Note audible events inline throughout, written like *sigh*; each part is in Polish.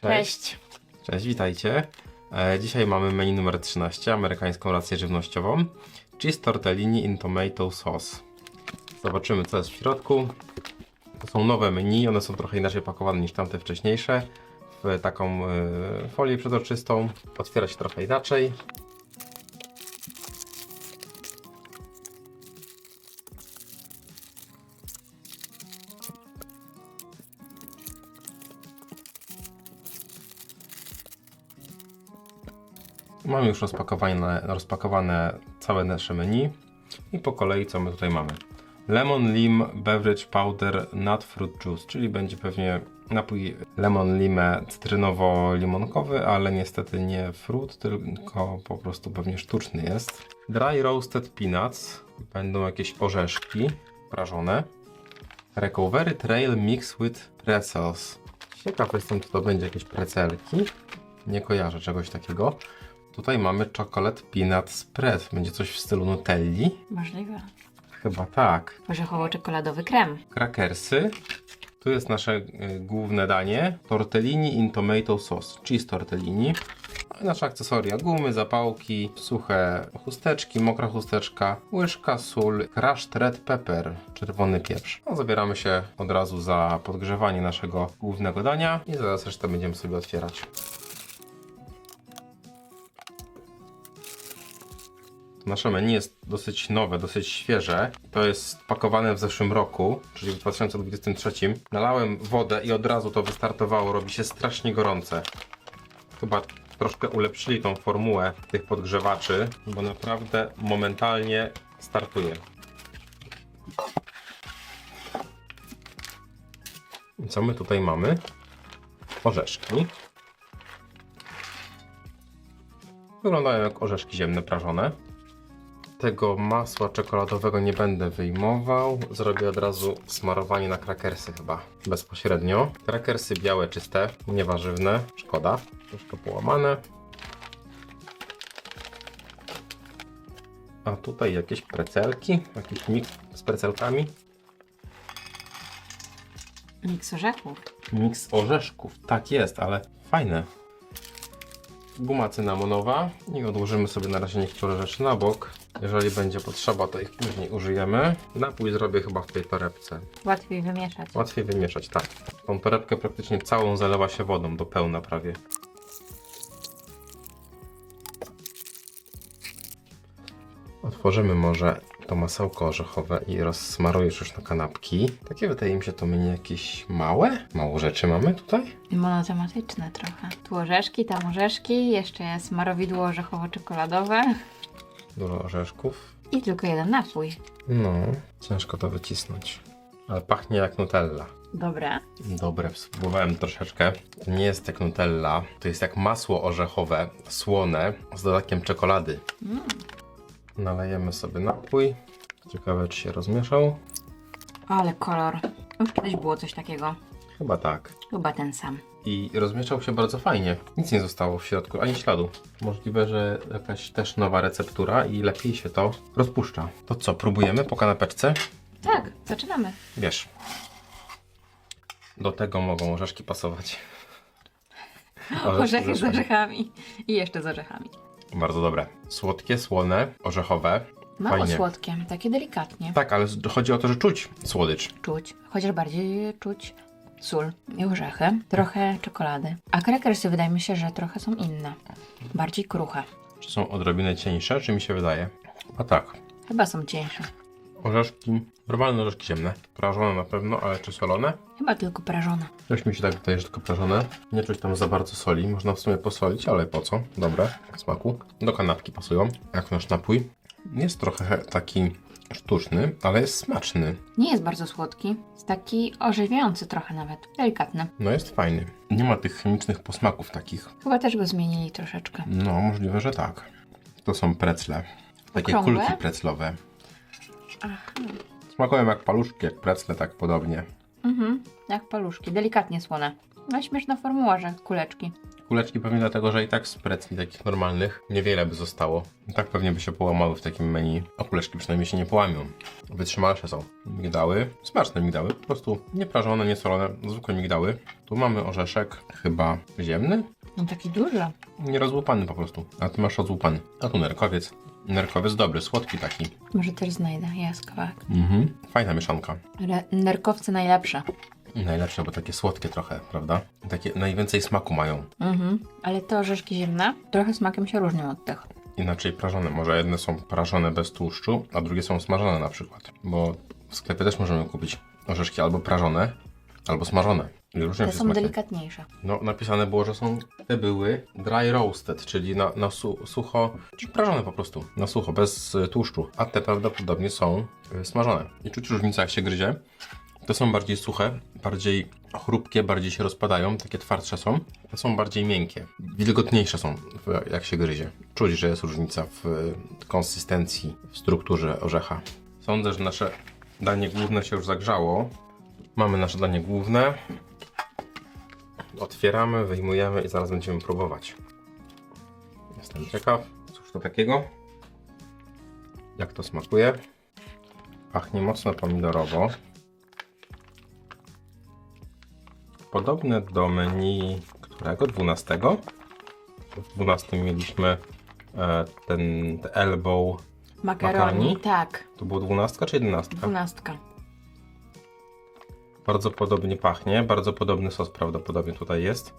Cześć. Cześć, witajcie. E, dzisiaj mamy menu numer 13, amerykańską rację żywnościową. Cheese tortellini in tomato sauce. Zobaczymy co jest w środku. To są nowe menu, one są trochę inaczej pakowane niż tamte wcześniejsze. W taką e, folię przezroczystą. Otwiera się trochę inaczej. Mamy już rozpakowane, rozpakowane całe nasze menu i po kolei co my tutaj mamy. Lemon Lim Beverage Powder Nut Fruit Juice, czyli będzie pewnie napój lemon lime cytrynowo-limonkowy, ale niestety nie fruit, tylko po prostu pewnie sztuczny jest. Dry Roasted Peanuts, będą jakieś orzeszki prażone. Recovery Trail Mix with Pretzels. Ciekaw jestem, czy to będzie jakieś precelki. Nie kojarzę czegoś takiego. Tutaj mamy chocolate peanut spread. Będzie coś w stylu Nutelli? Możliwe. Chyba tak. Orzechowo-czekoladowy krem. Krakersy. Tu jest nasze y, główne danie. Tortellini in tomato sauce. Cheese tortellini. No i nasze akcesoria. Gumy, zapałki, suche chusteczki, mokra chusteczka, łyżka, sól, crushed red pepper, czerwony pieprz. No, zabieramy się od razu za podgrzewanie naszego głównego dania i zaraz resztę będziemy sobie otwierać. Nasze menu jest dosyć nowe, dosyć świeże. To jest pakowane w zeszłym roku, czyli w 2023. Nalałem wodę i od razu to wystartowało. Robi się strasznie gorące. Chyba troszkę ulepszyli tą formułę tych podgrzewaczy, bo naprawdę momentalnie startuje. Co my tutaj mamy? Orzeszki. Wyglądają jak orzeszki ziemne prażone. Tego masła czekoladowego nie będę wyjmował. Zrobię od razu smarowanie na krakersy chyba. Bezpośrednio. Krakersy białe, czyste, niewarzywne. Szkoda. Troszkę połamane. A tutaj jakieś precelki. Jakiś mix z precelkami. Miks orzechów. Miks orzeszków. Tak jest, ale fajne. Guma cynamonowa i odłożymy sobie na razie niektóre rzeczy na bok. Jeżeli będzie potrzeba, to ich później użyjemy. Napój zrobię chyba w tej torebce. Łatwiej wymieszać. Łatwiej wymieszać, tak. Tą torebkę praktycznie całą zalewa się wodą, do pełna prawie. Otworzymy może to masełko orzechowe i rozsmarujesz już na kanapki. Takie wydaje mi się to menu jakieś małe. Mało rzeczy mamy tutaj. Monotematyczne trochę. Tu orzeszki, tam orzeszki, jeszcze jest marowidło orzechowo-czekoladowe Dużo orzeszków. i tylko jeden napój. No, ciężko to wycisnąć. Ale pachnie jak Nutella. Dobre. Dobre, spróbowałem troszeczkę. To nie jest jak Nutella, to jest jak masło orzechowe, słone, z dodatkiem czekolady. Mm. Nalejemy sobie napój. Ciekawe, czy się rozmieszał. Ale kolor. Już kiedyś było coś takiego. Chyba tak. Chyba ten sam. I rozmieszał się bardzo fajnie. Nic nie zostało w środku, ani śladu. Możliwe, że jakaś też nowa receptura i lepiej się to rozpuszcza. To co, próbujemy po kanapeczce? Tak, zaczynamy. Wiesz. Do tego mogą orzeszki pasować. *laughs* Orzechy z orzechami. I jeszcze z orzechami. Bardzo dobre. Słodkie, słone, orzechowe. Mało Fajnie. słodkie, takie delikatnie. Tak, ale chodzi o to, że czuć słodycz. Czuć, chociaż bardziej czuć sól i orzechy, trochę czekolady. A krakersy wydaje mi się, że trochę są inne. Bardziej kruche. Czy są odrobinę cieńsze, czy mi się wydaje? A tak. Chyba są cieńsze. Orzeszki, normalne orzeszki ziemne. Prażone na pewno, ale czy solone? Chyba tylko prażone. Coś mi się tak wydaje, że tylko prażone. Nie czuć tam za bardzo soli. Można w sumie posolić, ale po co? Dobre, w smaku. Do kanapki pasują, jak nasz napój. Jest trochę taki sztuczny, ale jest smaczny. Nie jest bardzo słodki. Jest taki orzewiający trochę nawet. Delikatny. No jest fajny. Nie ma tych chemicznych posmaków takich. Chyba też go zmienili troszeczkę. No, możliwe, że tak. To są precle. Takie Okrągłe? kulki preclowe. Aha. Smakują jak paluszki, jak precle, tak podobnie. Mhm, jak paluszki. Delikatnie słone. No śmieszna formuła, że kuleczki. Kuleczki pewnie dlatego, że i tak z pretzli takich normalnych niewiele by zostało. I tak pewnie by się połamały w takim menu. A kuleczki przynajmniej się nie połamią. Wytrzymalsze są. Migdały. Smaczne migdały. Po prostu nie prażone, nie solone. Zwykłe migdały. Tu mamy orzeszek chyba ziemny. No taki duży. Nierozłupany po prostu. A ty masz rozłupany. A tu nerkowiec. Nerkowiec dobry, słodki taki. Może też znajdę. Jest kawałek. Mhm. Fajna mieszanka. Ale nerkowce najlepsze. Najlepsze, bo takie słodkie trochę, prawda? Takie najwięcej smaku mają. Mhm. Ale te orzeszki ziemne trochę smakiem się różnią od tych. Inaczej prażone. Może jedne są prażone bez tłuszczu, a drugie są smażone na przykład. Bo w sklepie też możemy kupić orzeszki albo prażone, albo smażone. I różnią Te się są smakiem. delikatniejsze. No, napisane było, że są, te były dry roasted, czyli na, na su, sucho, czyli prażone po prostu, na sucho, bez y, tłuszczu. A te prawdopodobnie są y, smażone. I czuć różnicę, jak się gryzie. Te są bardziej suche, bardziej chrupkie, bardziej się rozpadają, takie twardsze są. Te są bardziej miękkie, wilgotniejsze są, jak się gryzie. Czuć, że jest różnica w y, konsystencji, w strukturze orzecha. Sądzę, że nasze danie główne się już zagrzało. Mamy nasze danie główne. Otwieramy, wyjmujemy i zaraz będziemy próbować. Jestem ciekaw, cóż to takiego. Jak to smakuje? Pachnie mocno pomidorowo. Podobne do menu którego? 12. W 12 mieliśmy e, ten te elbow. Makaroni, Makaroni? tak. To było 12 czy 11? Dwunastka. Bardzo podobnie pachnie, bardzo podobny sos prawdopodobnie tutaj jest.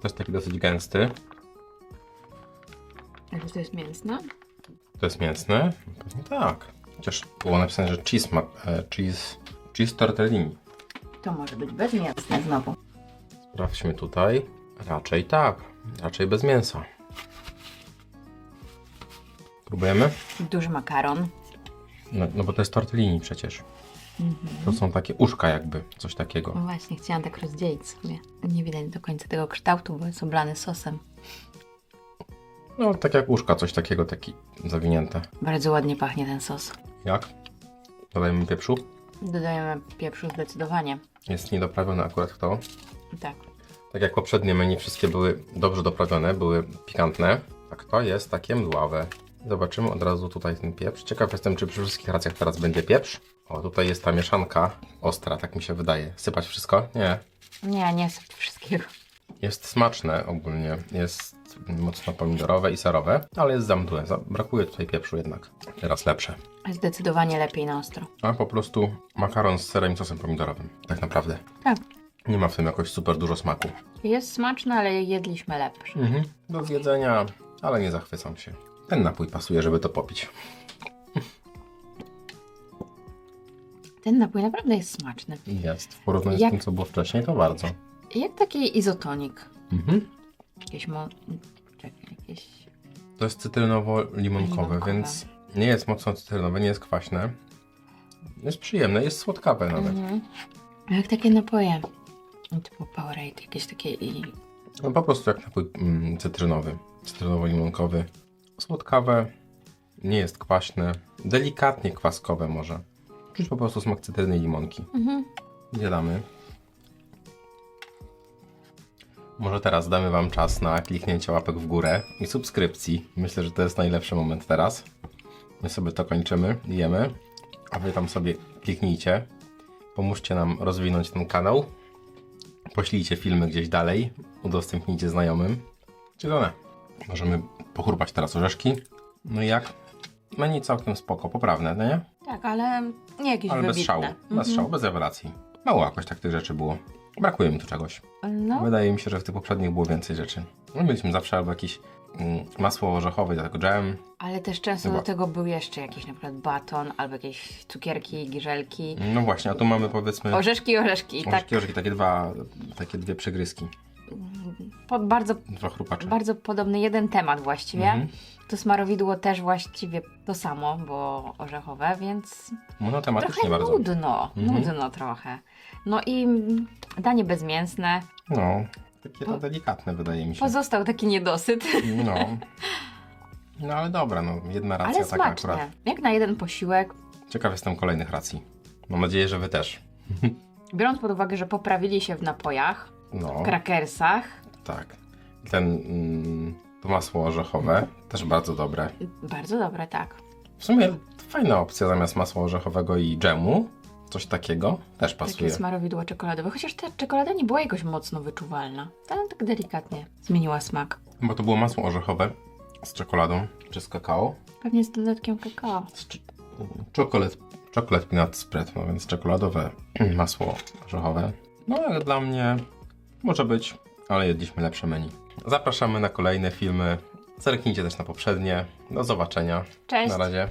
To jest taki dosyć gęsty. Ale to jest mięsne? To jest mięsne? Pewnie tak. Chociaż było napisane, że cheese, ma, e, cheese, cheese tortellini. To może być bezmięsne znowu. Sprawdźmy tutaj. Raczej tak. Raczej bez mięsa. Próbujemy? Duży makaron. No, no bo to jest tortellini przecież. To są takie uszka jakby, coś takiego. No właśnie, chciałam tak rozdzielić sobie. Nie widać do końca tego kształtu, bo jest oblany sosem. No tak jak uszka, coś takiego, taki zawinięte. Bardzo ładnie pachnie ten sos. Jak? Dodajemy pieprzu. Dodajemy pieprzu zdecydowanie. Jest niedoprawiony akurat to. Tak. Tak jak poprzednie menu, wszystkie były dobrze doprawione, były pikantne. Tak to jest takie mdławe. Zobaczymy od razu tutaj ten pieprz. Ciekaw jestem, czy przy wszystkich racjach teraz będzie pieprz. O, tutaj jest ta mieszanka ostra, tak mi się wydaje. Sypać wszystko? Nie. Nie, nie syp wszystkiego. Jest smaczne ogólnie. Jest mocno pomidorowe i serowe, ale jest za mdłe. Brakuje tutaj pieprzu jednak. Teraz lepsze. Zdecydowanie lepiej na ostro. A po prostu makaron z serem i sosem pomidorowym. Tak naprawdę. Tak. Nie ma w tym jakoś super dużo smaku. Jest smaczne, ale jedliśmy lepsze. Mhm. Do zjedzenia, ale nie zachwycam się. Ten napój pasuje, żeby to popić. Ten napój naprawdę jest smaczny. Jest. W porównaniu Jak- z tym, co było wcześniej, to bardzo. Jak taki izotonik. Mhm. Jakieś mo... Czekaj, jakieś... To jest cytrynowo-limonkowe, Limonkowe. więc nie jest mocno cytrynowe, nie jest kwaśne. Jest przyjemne, jest słodkawe nawet. Mhm. Jak takie napoje. Typu Powerade, jakieś takie i... No po prostu jak napój mm, cytrynowy, cytrynowo-limonkowy. Słodkawe, nie jest kwaśne, delikatnie kwaskowe może. Czuć po prostu smak cytryny i limonki. Mhm. Może teraz damy Wam czas na kliknięcie łapek w górę i subskrypcji. Myślę, że to jest najlepszy moment teraz. My sobie to kończymy, jemy, a Wy tam sobie kliknijcie. Pomóżcie nam rozwinąć ten kanał. Poślijcie filmy gdzieś dalej, udostępnijcie znajomym. Zielone. Możemy pochrupać teraz orzeszki. No i jak? Menu całkiem spoko, poprawne, no nie? Tak, ale nie jakieś Ale bez wybitne. szału, bez Mhm. szału, bez rewelacji. Mało jakoś tak tych rzeczy było. Brakuje mi tu czegoś. No, Wydaje mi się, że w tych poprzednich było więcej rzeczy. No, mieliśmy zawsze albo jakiś mm, masło orzechowe, do tego dżem. Ale też często Chyba. do tego był jeszcze jakiś na przykład baton, albo jakieś cukierki, giżelki. No właśnie, a tu mamy powiedzmy Orzeszki, orzeszki. Tak, orzeszki, orzeszki, takie dwa, takie dwie przegryzki, po, bardzo, dwa chrupacze. bardzo podobny jeden temat właściwie. Mhm. To smarowidło też właściwie to samo, bo orzechowe, więc Monotematycznie trochę bardzo. nudno, Mhm. nudno trochę. No i danie bezmięsne. No, takie to delikatne wydaje mi się. Pozostał taki niedosyt, No. *laughs* No ale dobra, no jedna racja ale taka smaczne. akurat. Jak na jeden posiłek. Ciekaw jestem kolejnych racji. Mam nadzieję, że wy też. *laughs* Biorąc pod uwagę, że poprawili się w napojach, No, krakersach. tak. Ten, mm, to masło orzechowe, też bardzo dobre. Bardzo dobre, tak. W sumie fajna opcja zamiast masła orzechowego i dżemu. Coś takiego też Takie pasuje. smarowidło czekoladowe. Chociaż ta czekolada nie była jakoś mocno wyczuwalna. Ta tak delikatnie zmieniła smak. Bo to było masło orzechowe z czekoladą czy z kakao. Pewnie z dodatkiem kakao. Z Czokolad, czokolad peanut spread, no więc czekoladowe *clears throat* masło orzechowe. No jak dla mnie może być, ale jedliśmy lepsze menu. Zapraszamy na kolejne filmy. Zerknijcie też na poprzednie. Do zobaczenia. Cześć! Na razie.